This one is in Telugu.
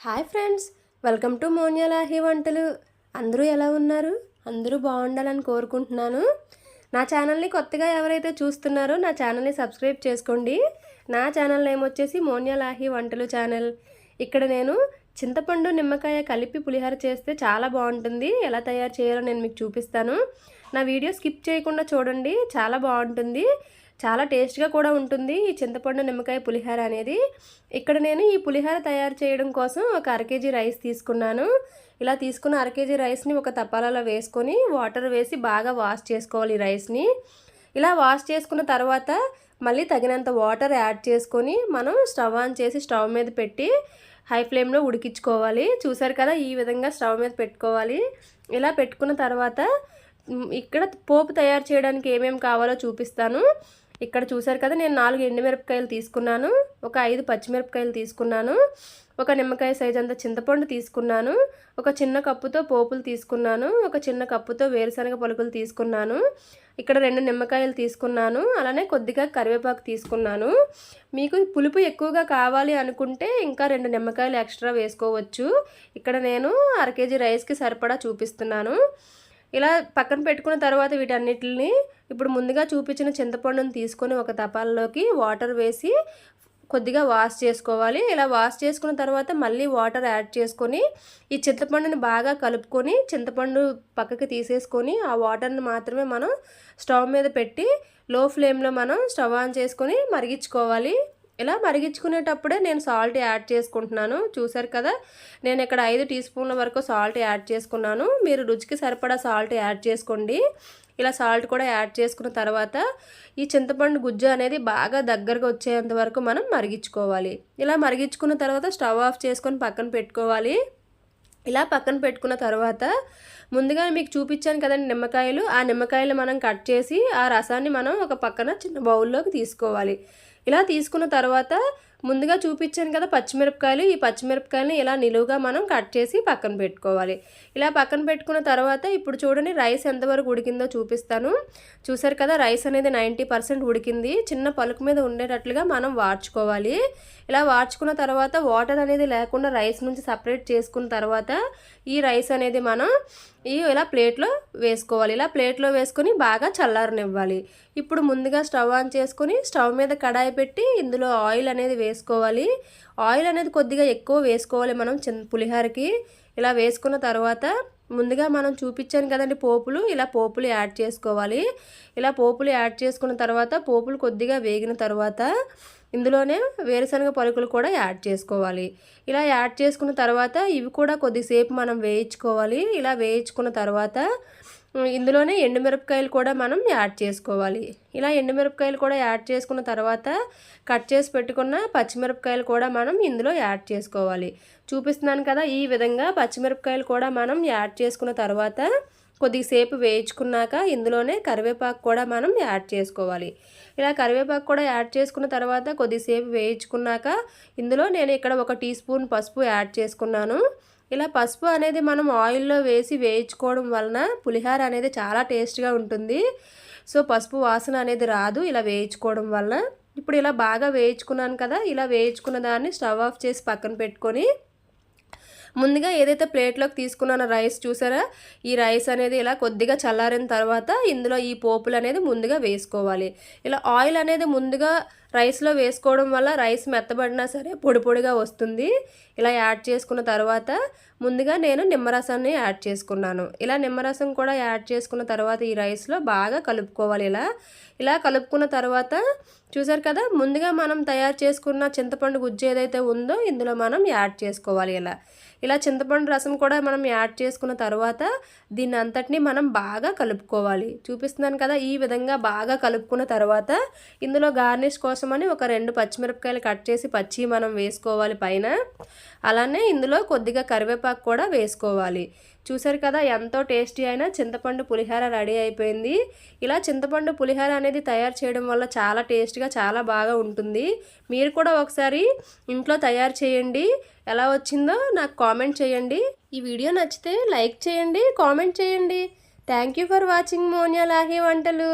హాయ్ ఫ్రెండ్స్ వెల్కమ్ టు మోన్యలాహి వంటలు. అందరూ ఎలా ఉన్నారు? అందరూ బాగుండాలని కోరుకుంటున్నాను. నా ఛానల్ని కొత్తగా ఎవరైతే చూస్తున్నారో నా ఛానల్ని సబ్స్క్రైబ్ చేసుకోండి. నా ఛానల్ నేమ్ వచ్చేసి మోన్యలాహి వంటలు ఛానల్. ఇక్కడ నేను చింతపండు నిమ్మకాయ కలిపి పులిహోర చేస్తే చాలా బాగుంటుంది. ఎలా తయారు చేయాలో నేను మీకు చూపిస్తాను. నా వీడియో స్కిప్ చేయకుండా చూడండి చాలా బాగుంటుంది. చాలా టేస్ట్గా కూడా ఉంటుంది. ఈ చింతపండు నిమ్మకాయ పులిహోర అనేది. ఇక్కడ నేను ఈ పులిహోర తయారు చేయడం కోసం ఒక అర కేజీ రైస్ తీసుకున్నాను. ఇలా తీసుకున్న అర కేజీ రైస్ని ఒక తపాలలో వేసుకొని వాటర్ వేసి బాగా వాష్ చేసుకోవాలి ఈ రైస్ని. ఇలా వాష్ చేసుకున్న తర్వాత మళ్ళీ తగినంత వాటర్ యాడ్ చేసుకొని మనం స్టవ్ ఆన్ చేసి స్టవ్ మీద పెట్టి హై ఫ్లేమ్లో ఉడికించుకోవాలి. చూసారు కదా ఈ విధంగా స్టవ్ మీద పెట్టుకోవాలి. ఇలా పెట్టుకున్న తర్వాత ఇక్కడ పోపు తయారు చేయడానికి ఏమేమి కావాలో చూపిస్తాను. ఇక్కడ చూసారు కదా నేను నాలుగు ఎండుమిరపకాయలు తీసుకున్నాను ఒక ఐదు పచ్చిమిరపకాయలు తీసుకున్నాను ఒక నిమ్మకాయ సైజ్ అంత చింతపండు తీసుకున్నాను ఒక చిన్న కప్పుతో పోపులు తీసుకున్నాను ఒక చిన్న కప్పుతో వేరుశనగ పలుకులు తీసుకున్నాను ఇక్కడ రెండు నిమ్మకాయలు తీసుకున్నాను అలానే కొద్దిగా కరివేపాకు తీసుకున్నాను. మీకు పులుపు ఎక్కువగా కావాలి అనుకుంటే ఇంకా రెండు నిమ్మకాయలు ఎక్స్ట్రా వేసుకోవచ్చు. ఇక్కడ నేను అర కేజీ రైస్కి సరిపడా చూపిస్తున్నాను. ఇలా పక్కన పెట్టుకున్న తర్వాత వీటన్నిటిని ఇప్పుడు ముందుగా చూపించిన చింతపండుని తీసుకొని ఒక తపాల్లోకి వాటర్ వేసి కొద్దిగా వాష్ చేసుకోవాలి. ఇలా వాష్ చేసుకున్న తర్వాత మళ్ళీ వాటర్ యాడ్ చేసుకొని ఈ చింతపండుని బాగా కలుపుకొని చింతపండు పక్కకి తీసేసుకొని ఆ వాటర్ని మాత్రమే మనం స్టవ్ మీద పెట్టి లో ఫ్లేమ్లో మనం స్టవ్ ఆన్ చేసుకొని మరిగించుకోవాలి. ఇలా మరిగించుకునేటప్పుడే నేను సాల్ట్ యాడ్ చేసుకుంటున్నాను. చూసారు కదా? నేను ఇక్కడ ఐదు టీ స్పూన్ల వరకు సాల్ట్ యాడ్ చేసుకున్నాను. మీరు రుచికి సరిపడా సాల్ట్ యాడ్ చేసుకోండి. ఇలా సాల్ట్ కూడా యాడ్ చేసుకున్న తర్వాత ఈ చింతపండు గుజ్జు అనేది బాగా దగ్గరగా వచ్చేంత వరకు మనం మరిగించుకోవాలి. ఇలా మరిగించుకున్న తర్వాత స్టవ్ ఆఫ్ చేసుకొని పక్కన పెట్టుకోవాలి. ఇలా పక్కన పెట్టుకున్న తర్వాత ముందుగా మీకు చూపించాను కదండి నిమ్మకాయలు. ఆ నిమ్మకాయలు మనం కట్ చేసి ఆ రసాన్ని మనం ఒక పక్కన చిన్న బౌల్లోకి తీసుకోవాలి. ఇలా తీసుకున్న తర్వాత ముందుగా చూపించాను కదా పచ్చిమిరపకాయలు. ఈ పచ్చిమిరపకాయలని ఇలా నిలువుగా మనం కట్ చేసి పక్కన పెట్టుకోవాలి. ఇలా పక్కన పెట్టుకున్న తర్వాత ఇప్పుడు చూడండి రైస్ ఎంతవరకు ఉడికిందో చూపిస్తాను. చూసారు కదా రైస్ అనేది నైంటీ పర్సెంట్ ఉడికింది. చిన్న పలుకు మీద ఉండేటట్లుగా మనం వాడ్చుకోవాలి. ఇలా వార్చుకున్న తర్వాత వాటర్ అనేది లేకుండా రైస్ నుంచి సపరేట్ చేసుకున్న తర్వాత ఈ రైస్ అనేది మనం ఈ ఇలా ప్లేట్లో వేసుకోవాలి. ఇలా ప్లేట్లో వేసుకొని బాగా చల్లారనివ్వాలి. ఇప్పుడు ముందుగా స్టవ్ ఆన్ చేసుకొని స్టవ్ మీద కడాయి పెట్టి ఇందులో ఆయిల్ అనేది వేసుకోవాలి. ఆయిల్ అనేది కొద్దిగా ఎక్కువ వేసుకోవాలి మనం చిన్న పులిహోరకి. ఇలా వేసుకున్న తర్వాత ముందుగా మనం చూపించాను కదండి పోపులు. ఇలా పోపులు యాడ్ చేసుకోవాలి. ఇలా పోపులు యాడ్ చేసుకున్న తర్వాత పోపులు కొద్దిగా వేగిన తర్వాత ఇందులోనే వేరుశనగ పలుకులు కూడా యాడ్ చేసుకోవాలి. ఇలా యాడ్ చేసుకున్న తర్వాత ఇవి కూడా కొద్దిసేపు మనం వేయించుకోవాలి. ఇలా వేయించుకున్న తర్వాత ఇందులోనే ఎండుమిరపకాయలు కూడా మనం యాడ్ చేసుకోవాలి. ఇలా ఎండుమిరపకాయలు కూడా యాడ్ చేసుకున్న తర్వాత కట్ చేసి పెట్టుకున్న పచ్చిమిరపకాయలు కూడా మనం ఇందులో యాడ్ చేసుకోవాలి. చూపిస్తున్నాను కదా ఈ విధంగా పచ్చిమిరపకాయలు కూడా మనం యాడ్ చేసుకున్న తర్వాత కొద్దిసేపు వేయించుకున్నాక ఇందులోనే కరివేపాకు కూడా మనం యాడ్ చేసుకోవాలి. ఇలా కరివేపాకు కూడా యాడ్ చేసుకున్న తర్వాత కొద్దిసేపు వేయించుకున్నాక ఇందులో నేను ఇక్కడ ఒక టీ స్పూన్ పసుపు యాడ్ చేసుకున్నాను. ఇలా పసుపు అనేది మనం ఆయిల్లో వేసి వేయించుకోవడం వలన పులిహార అనేది చాలా టేస్ట్గా ఉంటుంది. సో పసుపు వాసన అనేది రాదు ఇలా వేయించుకోవడం వలన. ఇప్పుడు ఇలా బాగా వేయించుకున్నాను కదా ఇలా వేయించుకున్న దాన్ని స్టవ్ ఆఫ్ చేసి పక్కన పెట్టుకొని ముందుగా ఏదైతే ప్లేట్లోకి తీసుకున్నానో రైస్ చూసారా? ఈ రైస్ అనేది ఇలా కొద్దిగా చల్లారిన తర్వాత ఇందులో ఈ పోపులు అనేది ముందుగా వేసుకోవాలి. ఇలా ఆయిల్ అనేది ముందుగా రైస్లో వేసుకోవడం వల్ల రైస్ మెత్తబడినా సరే పొడి పొడిగా వస్తుంది. ఇలా యాడ్ చేసుకున్న తర్వాత ముందుగా నేను నిమ్మరసాన్ని యాడ్ చేసుకున్నాను. ఇలా నిమ్మరసం కూడా యాడ్ చేసుకున్న తర్వాత ఈ రైస్లో బాగా కలుపుకోవాలి ఇలా. ఇలా కలుపుకున్న తర్వాత చూసారు కదా ముందుగా మనం తయారు చేసుకున్న చింతపండు గుజ్జు ఏదైతే ఉందో ఇందులో మనం యాడ్ చేసుకోవాలి ఇలా. ఇలా చింతపండు రసం కూడా మనం యాడ్ చేసుకున్న తర్వాత దీన్ని అంతటిని మనం బాగా కలుపుకోవాలి. చూపిస్తున్నాను కదా ఈ విధంగా బాగా కలుపుకున్న తర్వాత ఇందులో గార్నిష్ కోసం కోసమని ఒక రెండు పచ్చిమిరపకాయలు కట్ చేసి పచ్చి మనం వేసుకోవాలి పైన. అలానే ఇందులో కొద్దిగా కరివేపాకు కూడా వేసుకోవాలి. చూసారు కదా ఎంతో టేస్టీ అయిన చింతపండు పులిహార రెడీ అయిపోయింది. ఇలా చింతపండు పులిహార అనేది తయారు చేయడం వల్ల చాలా టేస్ట్గా చాలా బాగా ఉంటుంది. మీరు కూడా ఒకసారి ఇంట్లో తయారు చేయండి. ఎలా వచ్చిందో నాకు కామెంట్ చేయండి. ఈ వీడియో నచ్చితే లైక్ చేయండి కామెంట్ చేయండి. థ్యాంక్ యూ ఫర్ వాచింగ్ మోనియా లాహి వంటలు.